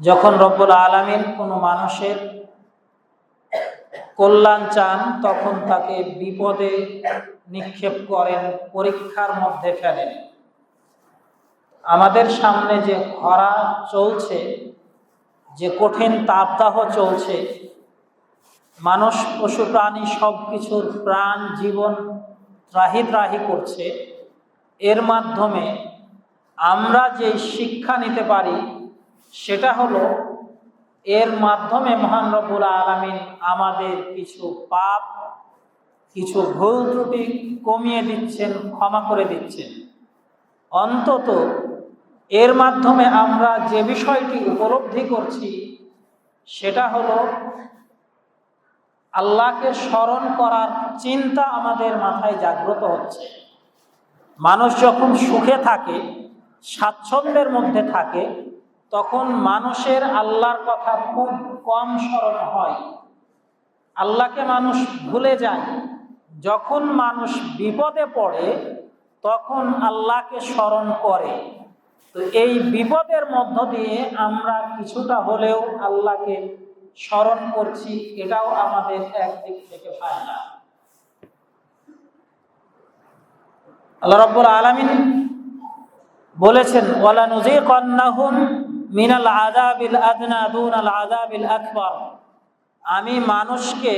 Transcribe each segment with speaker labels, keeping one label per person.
Speaker 1: যখন রব্বুল আলমিন কোনো মানুষের কল্যাণ চান, তখন তাকে বিপদে নিক্ষেপ করেন, পরীক্ষার মধ্যে ফেলেন। আমাদের সামনে যে খরা চলছে, যে কঠিন তাপদাহ চলছে, মানুষ পশু প্রাণী সব কিছুর প্রাণ জীবন ত্রাহি ত্রাহি করছে, এর মাধ্যমে আমরা যে শিক্ষা নিতে পারি সেটা হলো, এর মাধ্যমে মহান রব্বুল আলমিন আমাদের কিছু পাপ, কিছু ভুল ত্রুটি কমিয়ে দিচ্ছেন, ক্ষমা করে দিচ্ছেন। অন্তত এর মাধ্যমে আমরা যে বিষয়টি উপলব্ধি করছি, সেটা হলো, আল্লাহকে স্মরণ করার চিন্তা আমাদের মাথায় জাগ্রত হচ্ছে। মানুষ যখন সুখে থাকে, স্বাচ্ছন্দ্যের মধ্যে থাকে তখন মানুষের আল্লাহর কথা খুব কম স্মরণ হয়। আল্লাহকে মানুষ ভুলে যায়। যখন মানুষ বিপদে পড়ে, তখন আল্লাহকে স্মরণ করে। তো এই বিপদের মধ্য দিয়ে আমরা কিছুটা হলেও আল্লাহকে স্মরণ করছি, এটাও আমাদের একদিক থেকে ফায়দা। আল্লাহ রব্বুল আলমিন বলেছেন ওয়ালা নুজিকান্নাহুম মিনাল আযাবিল আদনা দুনাল আযাবিল আকবার। আমি মানুষকে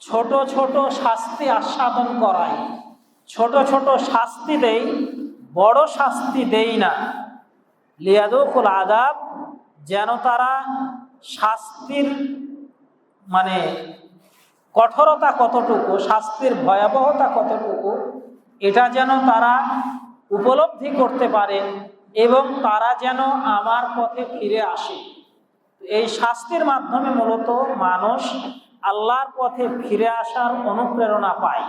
Speaker 1: ছোট ছোট শাস্তি আস্বাদন করাই। ছোট ছোট শাস্তি দেই, বড় শাস্তি দেই না। লিয়াদুকুল আদাব যেন তারা শাস্তির মানে কঠোরতা কতটুকু, শাস্তির ভয়াবহতা কতটুকু, এটা যেন তারা উপলব্ধি করতে পারে। এবং তারা যেন আমার পথে ফিরে আসে। এই শাস্তির মাধ্যমে মূলত মানুষ আল্লাহর পথে ফিরে আসার অনুপ্রেরণা পায়।